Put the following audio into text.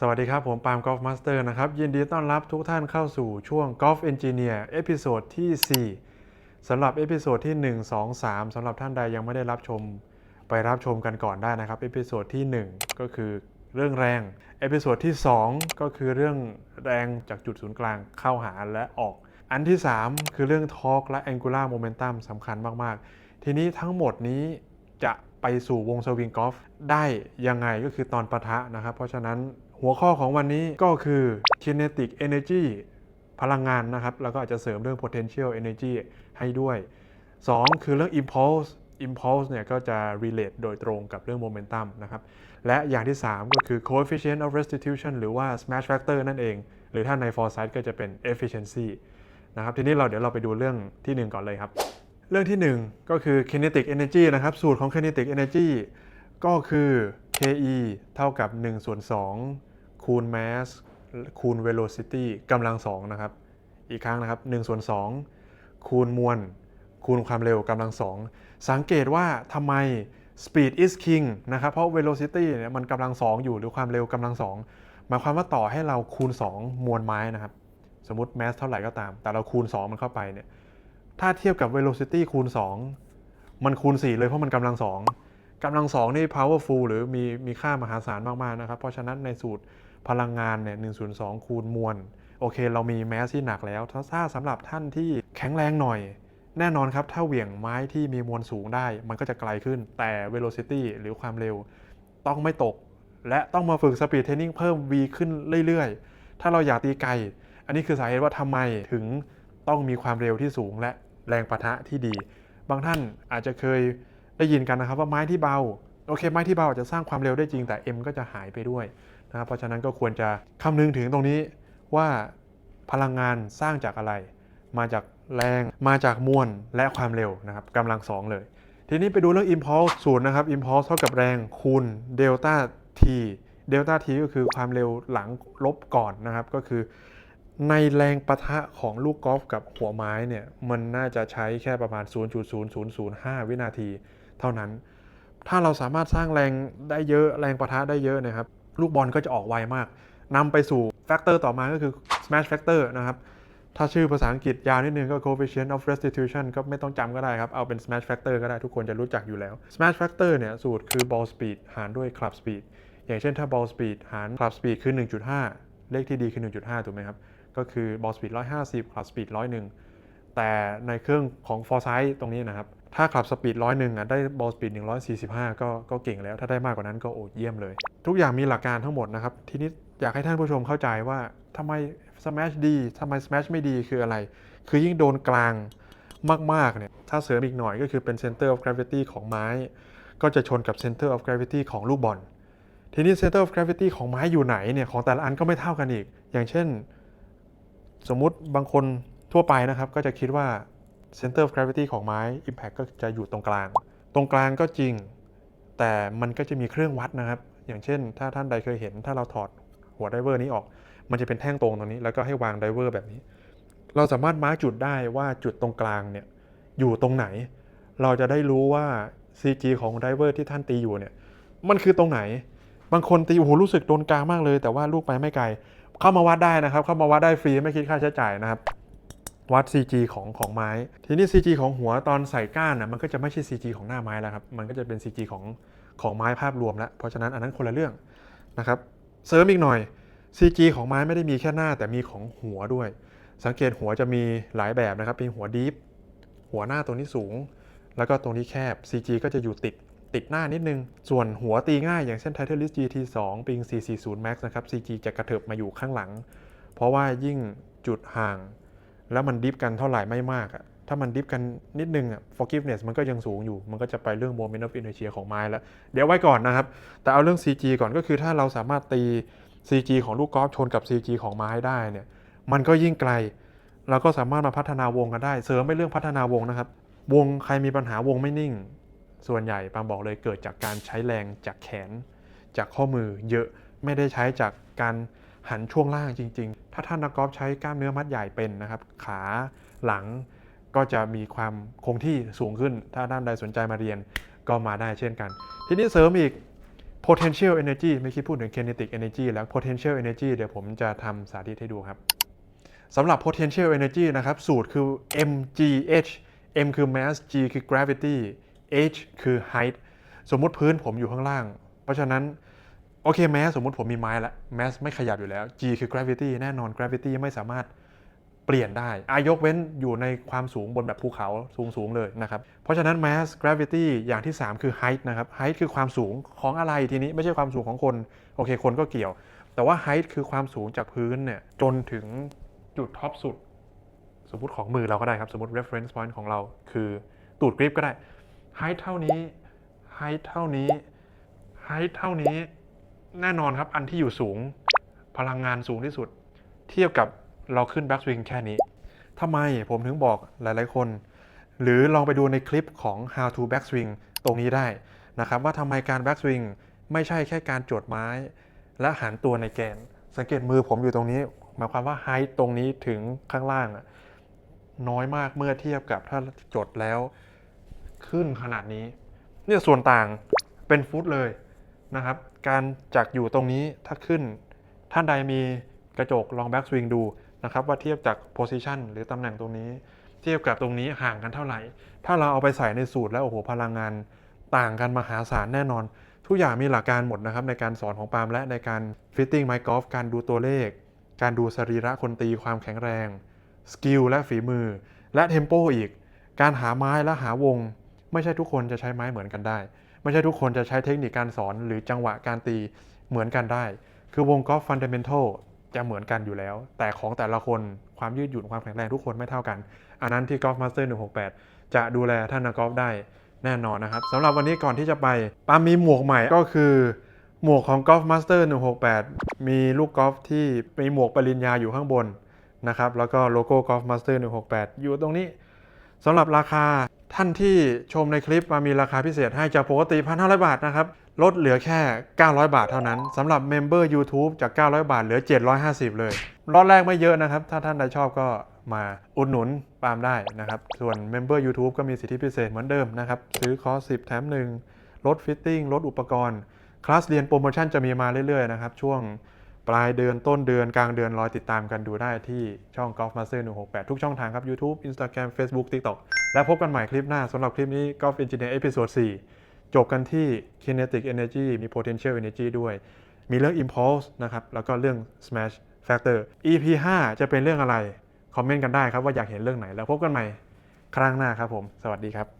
สวัสดีครับ ผมปาล์มกอล์ฟมาสเตอร์นะครับ ยินดีต้อนรับทุกท่านเข้าสู่ช่วง Golf Engineer เอพิโซดที่ 4สำหรับเอพิโซดที่ 1 2 3สำหรับท่านใดยังไม่ได้รับชม ไปรับชมกันก่อนได้นะครับเอพิโซดที่ 1 ก็คือเรื่องแรงเอพิโซดที่ 2 ก็คือเรื่องแรงจากจุดศูนย์กลางเข้าหาและออก อันที่ 3 คือเรื่องทอร์กและ angular momentum สำคัญมาก ๆ ทีนี้ทั้งหมดนี้จะไปสู่วงสวิงกอล์ฟได้ยังไงก็คือตอนปะทะนะครับ เพราะฉะนั้น หัวข้อของวันนี้ก็คือ kinetic energy พลังงานนะครับ แล้วก็อาจจะเสริมเรื่อง potential energy ให้ด้วย 2 คือเรื่อง impulse impulse เนี่ยก็จะ relate โดยตรงกับเรื่อง momentum นะครับ และอย่างที่ 3 ก็คือ coefficient of restitution หรือว่า smash factor นั่นเอง หรือถ้าใน foresight ก็จะเป็น efficiency นะครับ ทีนี้เราเดี๋ยวเราไปดูเรื่องที่ 1 ก่อนเลยครับ เรื่องที่ 1 ก็คือ kinetic energy นะครับ สูตรของ kinetic energy ก็คือ ke เท่ากับ1ส่วน2 คูณ mass คูณ velocity กำลัง2นะครับ อีกครั้งนะครับ1ส่วน2คูณมวล คูณความเร็วกำลัง2สังเกตว่าทำไม speed is king นะครับ เพราะ velocity เนี่ยมันกำลัง2อยู่หรือความเร็วกำลัง2หมายความว่าต่อให้เราคูณ 2 มวลไม้นะครับ สมมติ mass เท่าไหร่ก็ตาม แต่เราคูณ 2 มันเข้าไปเนี่ยถ้าเทียบกับ velocity คูณ 2 มันคูณ 4 เลยเพราะมันกำลัง2กำลัง2นี่ powerful หรือมีมีค่ามหาศาลมาก ๆ นะครับ เพราะฉะนั้นในสูตร พลังงานเนี่ย1ส่วน2คูณมวล โอเค เรามีแมสที่หนักแล้วถ้าถ้าสำหรับท่านที่แข็งแรงหน่อย แน่นอนครับ ถ้าเหวี่ยงไม้ที่มีมวลสูงได้ มันก็จะไกลขึ้น แต่ velocity หรือความเร็ว ต้องไม่ตก และต้องมาฝึก speed training เพิ่ม V ขึ้นเรื่อยๆ ถ้าเราอยากตีไกล อันนี้คือสาเหตุว่าทำไมถึงต้องมีความเร็วที่สูงและแรงปะทะที่ดี บางท่านอาจจะเคยได้ยินกันนะครับว่าไม้ที่เบา โอเค ไม้ที่เบาอาจจะสร้างความเร็วได้จริงแต่ M ก็จะหายไปด้วย นะครับเพราะฉะนั้นก็ควรจะคำนึงถึงตรงนี้ว่าพลังงานสร้างจากอะไร มาจากแรงมาจากมวลและความเร็วนะครับกำลังสองเลย ทีนี้ไปดูเรื่อง impulse สูตรนะครับ impulse เท่ากับแรงคูณ delta t delta t ก็คือความเร็วหลังลบก่อนนะครับ ก็คือ ในแรงปะทะของลูกกอล์ฟกับหัวไม้เนี่ย มันน่าจะใช้แค่ประมาณ 0.0005 วินาที เท่านั้น ถ้าเราสามารถสร้างแรงได้เยอะแรงปะทะได้เยอะนะครับ ลูกบอลก็จะออกไวมากนำไปสู่แฟกเตอร์ต่อมาก็คือ smash factor นะครับ ถ้าชื่อภาษาอังกฤษยาวนิดนึงก็ coefficient of restitution ก็ไม่ต้องจำก็ได้ครับ เอาเป็น smash factor ก็ได้ทุกคนจะรู้จักอยู่แล้ว smash factor เนี่ยสูตรคือ ball speed หารด้วย club speed อย่างเช่นถ้า ball speed หาร club speed คือ 1.5 เลขที่ดีคือ 1.5 ถูกไหมครับ ก็คือ ball speed 150 club speed 101 แต่ในเครื่องของ foresight ตรงนี้นะครับ ถ้าขับสปีดร้อยหนึ่งอะได้ ball speed 145 ก็ก็เก่งแล้ว ถ้าได้มากกว่านั้นก็โอ้เยี่ยมเลย ทุกอย่างมีหลักการทั้งหมดนะครับ ทีนี้อยากให้ท่านผู้ชมเข้าใจว่าทำไม smash ดีทำไม smash ไม่ดีคืออะไร คือยิ่งโดนกลางมากๆเนี่ยถ้าเสริมอีกหน่อยก็คือเป็น center of gravity ของไม้ ก็จะชนกับ center of gravity ของลูกบอลทีนี้ center of gravity ของไม้อยู่ไหนเนี่ยของแต่ละอันก็ไม่เท่ากันอีก อย่างเช่น สมมุติบางคนทั่วไปนะครับก็จะคิดว่า center of gravity ของไม้ impact ก็จะอยู่ตรงกลาง ตรงกลางก็จริง แต่มันก็จะมีเครื่องวัดนะครับ อย่างเช่น ถ้าท่านใดเคยเห็น ถ้าเราถอดหัวไดเวอร์นี้ออก มันจะเป็นแท่งตรงตรงนี้ แล้วก็ให้วางไดเวอร์แบบนี้ เราสามารถมาร์กจุดได้ว่าจุดตรงกลางเนี่ยอยู่ตรงไหน เราจะได้รู้ว่า CG ของไดเวอร์ที่ท่านตีอยู่เนี่ย มันคือตรงไหน บางคนตีโอ้โหรู้สึกโดนกลางมากเลย แต่ว่าลูกไปไม่ไกล เข้ามาวัดได้นะครับ เข้ามาวัดได้ฟรีไม่คิดค่าใช้จ่ายนะครับ วัด CG ของของไม้ ทีนี้ CG ของหัวตอนใส่ก้านนะมันก็จะไม่ใช่ CG ของหน้าไม้แล้วครับ มันก็จะเป็น CG ของ ของไม้ภาพรวมแล้ว เพราะฉะนั้นอันนั้นคนละเรื่องนะครับเสริมอีกหน่อย CG ของไม้ไม่ได้มีแค่หน้าแต่มีของหัวด้วย สังเกตหัวจะมีหลายแบบนะครับเป็นหัวดีฟหัวหน้าตรงนี้สูง แล้วก็ตรงนี้แคบ CG ก็จะอยู่ติดติดหน้านิดนึง ส่วนหัวตีง่ายอย่างเช่น Titleist GT2 ปิง440 Max นะครับ CG จะกระเถิบมาอยู่ข้างหลัง เพราะว่ายิ่งจุดห่าง แล้วมันดิฟกันเท่าไหร่ไม่มากอะ ถ้ามันดิฟกันนิดนึงอะ forgiveness มันก็ยังสูงอยู่ มันก็จะไปเรื่อง moment of inertia ของไม้แล้ว เดี๋ยวไว้ก่อนนะครับ แต่เอาเรื่อง CG ก่อนก็คือถ้าเราสามารถตี CG ของลูกกอล์ฟชนกับ CG ของไม้ได้เนี่ย มันก็ยิ่งไกล เราก็สามารถมาพัฒนาวงกันได้ เสริมไปเรื่องพัฒนาวงนะครับ วงใครมีปัญหาวงไม่นิ่ง ส่วนใหญ่ปามบอกเลยเกิดจากการใช้แรงจากแขน จากข้อมือเยอะ ไม่ได้ใช้จากการหันช่วงล่างจริง ๆ ถ้าท่านนักกอล์ฟใช้กล้ามเนื้อมัดใหญ่เป็นนะครับ ขา หลัง ก็จะมีความคงที่สูงขึ้น ถ้าท่านใดสนใจมาเรียนก็มาได้เช่นกัน ทีนี้เสริมอีก potential energy ไม่คิดพูดถึง kinetic energy แล้ว potential energy เดี๋ยวผมจะทำสาธิตให้ดูครับสำหรับ potential energy นะครับ สูตรคือ mgh m คือ mass g คือ gravity h คือ height สมมุติพื้นผมอยู่ข้างล่าง เพราะฉะนั้น โอเคแม้สมมุติผมมีไม้ล้วแมสไม่ขยับอยู่แล้ว g คือ gravity แน่นอน gravity ไม่สามารถ เปลี่ยนได้อายกเว้นอยู่ในความสูงบนแบบภูเขาสูงสูงๆเลยนะครับ เพราะฉะนั้น mass gravity อย่างที่ 3 คือ height นะครับ height คือความสูงของอะไรทีนี้ไม่ใช่ความสูงของคน โอเค คนก็เกี่ยว แต่ว่า height คือความสูงจากพื้นเนี่ยจนถึงจุดท็อปสุด สมมติของมือเราก็ได้ครับ สมมติ reference point ของเราคือตูดกริปก็ได้ height เท่านี้ height เท่านี้ height เท่านี้ แน่นอนครับอันที่อยู่สูงพลังงานสูงที่สุด เทียบกับ เราขึ้นแบ็กสวิงแค่นี้ทำไมผมถึงบอกหลาย ๆ คน หรือลองไปดูในคลิปของ how to back swing ตรงนี้ได้นะครับว่าทำไมการ back swing ไม่ใช่แค่การจดไม้ และหันตัวในแกน สังเกตมือผมอยู่ตรงนี้ หมายความว่า height ตรงนี้ถึงข้างล่างน้อยมากเมื่อเทียบกับถ้าจดแล้วขึ้นขนาดนี้ เนี่ยส่วนต่างเป็นฟุตเลยนะครับ การจากอยู่ตรงนี้ถ้าขึ้นท่านใดมีกระจกลองแบ็กสวิงดู นะครับว่าเทียบจากโพซิชันหรือตำแหน่งตรงนี้ เทียบกับตรงนี้ห่างกันเท่าไหร่ ถ้าเราเอาไปใส่ในสูตรแล้วโอ้โหพลังงานต่างกันมหาศาลแน่นอน ทุกอย่างมีหลักการหมดนะครับในการสอนของปาล์มและในการฟิตติ้งไมค์กอล์ฟการดูตัวเลข การดูสรีระคนตีความแข็งแรงสกิลและฝีมือ และเทมโปอีก การหาไม้และหาวง ไม่ใช่ทุกคนจะใช้ไม้เหมือนกันได้ ไม่ใช่ทุกคนจะใช้เทคนิคการสอนหรือจังหวะการตีเหมือนกันได้ คือวงกอล์ฟฟันเดเมนทัล จะเหมือนกันอยู่แล้ว แต่ของแต่ละคนความยืดหยุ่นความแข็งแรงทุกคนไม่เท่ากัน อันนั้นที่ Golf Master 168 จะดูแลท่านนักกอล์ฟได้แน่นอนนะครับสำหรับวันนี้ก่อนที่จะไปปามีหมวกใหม่ก็คือ หมวกของ Golf Master 168 มีลูกกอล์ฟที่มีหมวกปริญญาอยู่ข้างบนนะครับแล้วก็โลโก้ Golf Master 168 อยู่ตรงนี้สำหรับราคาท่านที่ชมในคลิปมามีราคาพิเศษให้จากปกติ 1,500 บาทนะครับ ลดเหลือแค่ 900 บาทเท่านั้นสำหรับเมมเบอร์ YouTube จาก 900 บาทเหลือ 750 เลยรอบแรกไม่เยอะนะครับ ถ้าท่านใดชอบก็มาอุดหนุนปาล์มได้นะครับ ส่วนเมมเบอร์ YouTube ก็มีสิทธิพิเศษเหมือนเดิมนะครับ ซื้อคอร์ส10 แถม 1 ลดฟิตติ้งลดอุปกรณ์ คลาสเรียนโปรโมชั่นจะมีมาเรื่อยๆนะครับ ช่วงปลายเดือนต้นเดือนกลางเดือนรอยติดตามกันดูได้ที่ช่อง Golf Master 168 ทุกช่องทางครับ YouTube Instagram Facebook TikTok และพบกันใหม่คลิปหน้าสำหรับคลิปนี้ Golf Engineer Episode 4 จบกันที่ Kinetic Energy มี Potential Energy ด้วย มีเรื่อง Impulse นะครับ แล้วก็เรื่อง Smash Factor EP 5 จะเป็นเรื่องอะไร คอมเมนต์กันได้ครับว่าอยากเห็นเรื่องไหน แล้วพบกันใหม่ครั้งหน้าครับผม สวัสดีครับ